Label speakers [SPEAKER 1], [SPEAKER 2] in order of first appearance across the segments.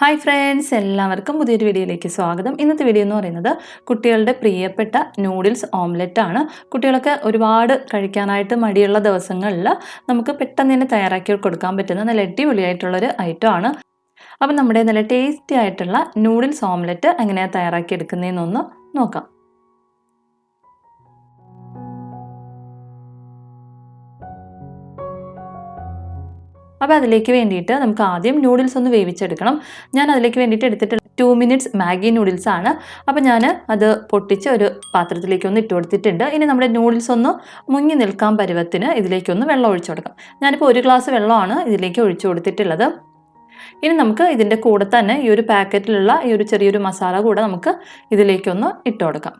[SPEAKER 1] Hi friends എല്ലാവർക്കും പുതിയൊരു വീഡിയോയിലേക്ക് സ്വാഗതം. ഇന്നത്തെ വീഡിയോ എന്ന് പറയുന്നത് കുട്ടികളുടെ പ്രിയപ്പെട്ട നൂഡിൽസ് ഓംലെറ്റ് ആണ്. കുട്ടികളൊക്കെ ഒരുപാട് കഴിക്കാനായിട്ട് മടിയുള്ള ദിവസങ്ങളിൽ നമുക്ക് പെട്ടെന്ന് തന്നെ തയ്യാറാക്കി കൊടുക്കാൻ പറ്റുന്ന നല്ല അടിപൊളിയായിട്ടുള്ളൊരു ഐറ്റം ആണ്. അപ്പം നമ്മുടെ നല്ല ടേസ്റ്റി ആയിട്ടുള്ള നൂഡിൽസ് ഓംലെറ്റ് എങ്ങനെയാണ് തയ്യാറാക്കി എടുക്കുന്നതെന്നൊന്ന് നോക്കാം. അപ്പോൾ അതിലേക്ക് വേണ്ടിയിട്ട് നമുക്ക് ആദ്യം നൂഡിൽസ് ഒന്ന് വേവിച്ചെടുക്കണം. ഞാൻ അതിലേക്ക് വേണ്ടിയിട്ട് എടുത്തിട്ട് ടു മിനിറ്റ്സ് മാഗി നൂഡിൽസ് ആണ്. അപ്പോൾ ഞാൻ അത് പൊട്ടിച്ച് ഒരു പാത്രത്തിലേക്ക് ഒന്ന് ഇട്ട് കൊടുത്തിട്ടുണ്ട്. ഇനി നമ്മുടെ നൂഡിൽസ് ഒന്ന് മുങ്ങി നിൽക്കാൻ പരുവത്തിന് ഇതിലേക്കൊന്ന് വെള്ളം ഒഴിച്ചു കൊടുക്കാം. ഞാനിപ്പോൾ ഒരു ഗ്ലാസ് വെള്ളമാണ് ഇതിലേക്ക് ഒഴിച്ചു കൊടുത്തിട്ടുള്ളത്. ഇനി നമുക്ക് ഇതിന്റെ കൂടെ തന്നെ ഈ ഒരു പാക്കറ്റിലുള്ള ഈ ഒരു ചെറിയൊരു മസാല കൂടെ നമുക്ക് ഇതിലേക്കൊന്ന് ഇട്ട് കൊടുക്കാം.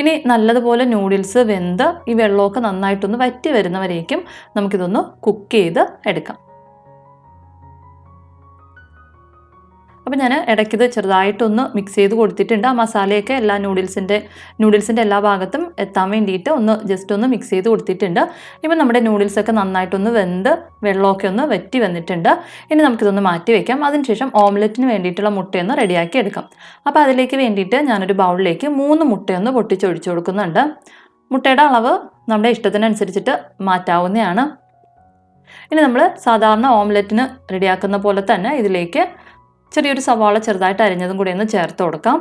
[SPEAKER 1] ഇനി നല്ലതുപോലെ നൂഡിൽസ് വെന്ത് ഈ വെള്ളമൊക്കെ നന്നായിട്ടൊന്ന് വറ്റി വരുന്നവരേക്കും നമുക്കിതൊന്ന് കുക്ക് ചെയ്ത് എടുക്കാം. അപ്പോൾ ഞാൻ ഇടയ്ക്കിത് ചെറുതായിട്ടൊന്ന് മിക്സ് ചെയ്ത് കൊടുത്തിട്ടുണ്ട്. ആ മസാലയൊക്കെ എല്ലാ നൂഡിൽസിന്റെ നൂഡിൽസിന്റെ എല്ലാ ഭാഗത്തും എത്താൻ വേണ്ടിയിട്ട് ഒന്ന് ജസ്റ്റ് ഒന്ന് മിക്സ് ചെയ്ത് കൊടുത്തിട്ടുണ്ട്. ഇപ്പം നമ്മുടെ നൂഡിൽസൊക്കെ നന്നായിട്ടൊന്ന് വെന്ത് വെള്ളമൊക്കെ ഒന്ന് വറ്റി വന്നിട്ടുണ്ട്. ഇനി നമുക്കിതൊന്ന് മാറ്റി വയ്ക്കാം അതിനുശേഷം ഓംലെറ്റിന് വേണ്ടിയിട്ടുള്ള മുട്ടയൊന്ന് റെഡിയാക്കി എടുക്കാം. അപ്പോൾ അതിലേക്ക് വേണ്ടിയിട്ട് ഞാനൊരു ബൗളിലേക്ക് മൂന്ന് മുട്ടയൊന്ന് പൊട്ടിച്ചൊഴിച്ചു കൊടുക്കുന്നുണ്ട്. മുട്ടയുടെ അളവ് നമ്മുടെ ഇഷ്ടത്തിനനുസരിച്ചിട്ട് മാറ്റാവുന്നതാണ്. ഇനി നമ്മൾ സാധാരണ ഓംലെറ്റിന് റെഡിയാക്കുന്ന പോലെ തന്നെ ഇതിലേക്ക് ചെറിയൊരു സവാള ചെറുതായിട്ട് അരിഞ്ഞതും കൂടി ഒന്ന് ചേർത്ത് കൊടുക്കാം.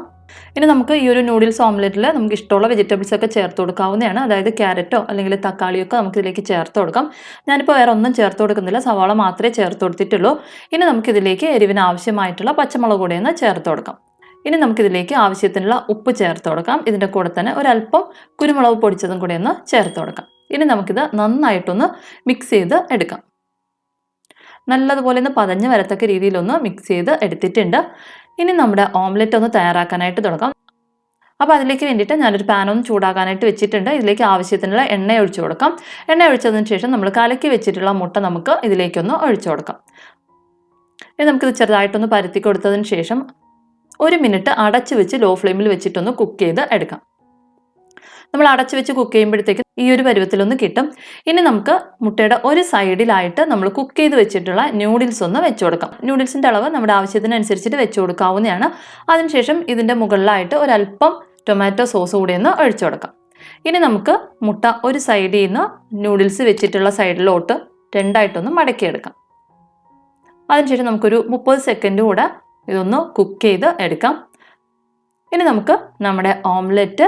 [SPEAKER 1] ഇനി നമുക്ക് ഈ ഒരു നൂഡിൽസ് ഓംലെറ്റിൽ നമുക്ക് ഇഷ്ടമുള്ള വെജിറ്റബിൾസ് ഒക്കെ ചേർത്ത് കൊടുക്കാവുന്നതാണ്. അതായത് ക്യാരറ്റോ അല്ലെങ്കിൽ തക്കാളിയോ ഒക്കെ നമുക്ക് ഇതിലേക്ക് ചേർത്ത് കൊടുക്കാം. ഞാനിപ്പോൾ വേറെ ഒന്നും ചേർത്ത് കൊടുക്കുന്നില്ല. സവാള മാത്രമേ ചേർത്ത് കൊടുത്തിട്ടുള്ളൂ. ഇനി നമുക്കിതിലേക്ക് എരിവിന് ആവശ്യമായിട്ടുള്ള പച്ചമുളക് കൂടി ഒന്ന് ചേർത്ത് കൊടുക്കാം. ഇനി നമുക്കിതിലേക്ക് ആവശ്യത്തിനുള്ള ഉപ്പ് ചേർത്ത് കൊടുക്കാം. ഇതിന്റെ കൂടെ തന്നെ ഒരല്പം കുരുമുളക് പൊടിച്ചതും കൂടി ഒന്ന് ചേർത്ത് കൊടുക്കാം. ഇനി നമുക്കിത് നന്നായിട്ടൊന്ന് മിക്സ് ചെയ്ത് എടുക്കാം. നല്ലതുപോലെ ഒന്ന് പതഞ്ഞ് വരത്തക്ക രീതിയിലൊന്ന് മിക്സ് ചെയ്ത് എടുത്തിട്ടുണ്ട്. ഇനി നമ്മുടെ ഓംലെറ്റ് ഒന്ന് തയ്യാറാക്കാനായിട്ട് തുടങ്ങാം. അപ്പോൾ അതിലേക്ക് വേണ്ടിയിട്ട് ഞാനൊരു പാൻ ഒന്ന് ചൂടാക്കാനായിട്ട് വെച്ചിട്ടുണ്ട്. ഇതിലേക്ക് ആവശ്യത്തിനുള്ള എണ്ണ ഒഴിച്ചു കൊടുക്കാം. എണ്ണ ഒഴിച്ചതിന് ശേഷം നമ്മൾ കലക്കി വെച്ചിട്ടുള്ള മുട്ട നമുക്ക് ഇതിലേക്കൊന്ന് ഒഴിച്ചു കൊടുക്കാം. ഇനി നമുക്കിത് ചെറുതായിട്ടൊന്ന് പരത്തി കൊടുത്തതിന് ശേഷം ഒരു മിനിറ്റ് അടച്ചു വെച്ച് ലോ ഫ്ലെയിമിൽ വെച്ചിട്ടൊന്ന് കുക്ക് ചെയ്ത് എടുക്കാം. നമ്മൾ അടച്ചു വെച്ച് കുക്ക് ചെയ്യുമ്പോഴത്തേക്ക് ഈ ഒരു പരുവത്തിലൊന്ന് കിട്ടും. ഇനി നമുക്ക് മുട്ടയുടെ ഒരു സൈഡിലായിട്ട് നമ്മൾ കുക്ക് ചെയ്ത് വെച്ചിട്ടുള്ള ന്യൂഡിൽസ് ഒന്ന് വെച്ച് കൊടുക്കാം. ന്യൂഡിൽസിന്റെ അളവ് നമ്മുടെ ആവശ്യത്തിനനുസരിച്ചിട്ട് വെച്ച് കൊടുക്കാവുന്നതാണ്. അതിനുശേഷം ഇതിന്റെ മുകളിലായിട്ട് ഒരല്പം ടൊമാറ്റോ സോസ് കൂടി ഒന്ന് ഒഴിച്ചു കൊടുക്കാം. ഇനി നമുക്ക് മുട്ട ഒരു സൈഡിൽ നിന്ന് നൂഡിൽസ് വെച്ചിട്ടുള്ള സൈഡിലോട്ട് രണ്ടായിട്ടൊന്ന് മടക്കിയെടുക്കാം. അതിനുശേഷം നമുക്കൊരു മുപ്പത് സെക്കൻഡ് കൂടെ ഇതൊന്ന് കുക്ക് ചെയ്ത് എടുക്കാം. ഇനി നമുക്ക് നമ്മുടെ ഓംലെറ്റ്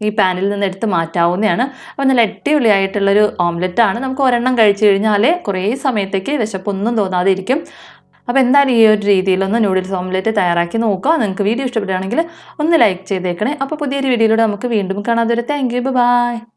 [SPEAKER 1] ഈ പാനിൽ നിന്ന് എടുത്ത് മാറ്റാവുന്നതാണ്. അപ്പോൾ നല്ല അടിപൊളിയായിട്ടുള്ളൊരു ഓംലെറ്റാണ് നമുക്ക് ഒരെണ്ണം കഴിച്ചു കഴിഞ്ഞാൽ കുറേ സമയത്തേക്ക് വിശപ്പൊന്നും തോന്നാതെ ഇരിക്കും അപ്പോൾ എന്തായാലും ഈ ഒരു രീതിയിലൊന്ന് നൂഡിൽസ് ഓംലെറ്റ് തയ്യാറാക്കി നോക്കുക. നിങ്ങൾക്ക് വീഡിയോ ഇഷ്ടപ്പെടുകയാണെങ്കിൽ ഒന്ന് ലൈക്ക് ചെയ്തേക്കണേ. അപ്പോൾ പുതിയൊരു വീഡിയോയിലൂടെ നമുക്ക് വീണ്ടും കാണാതെ ഒരു താങ്ക് യു ബൈ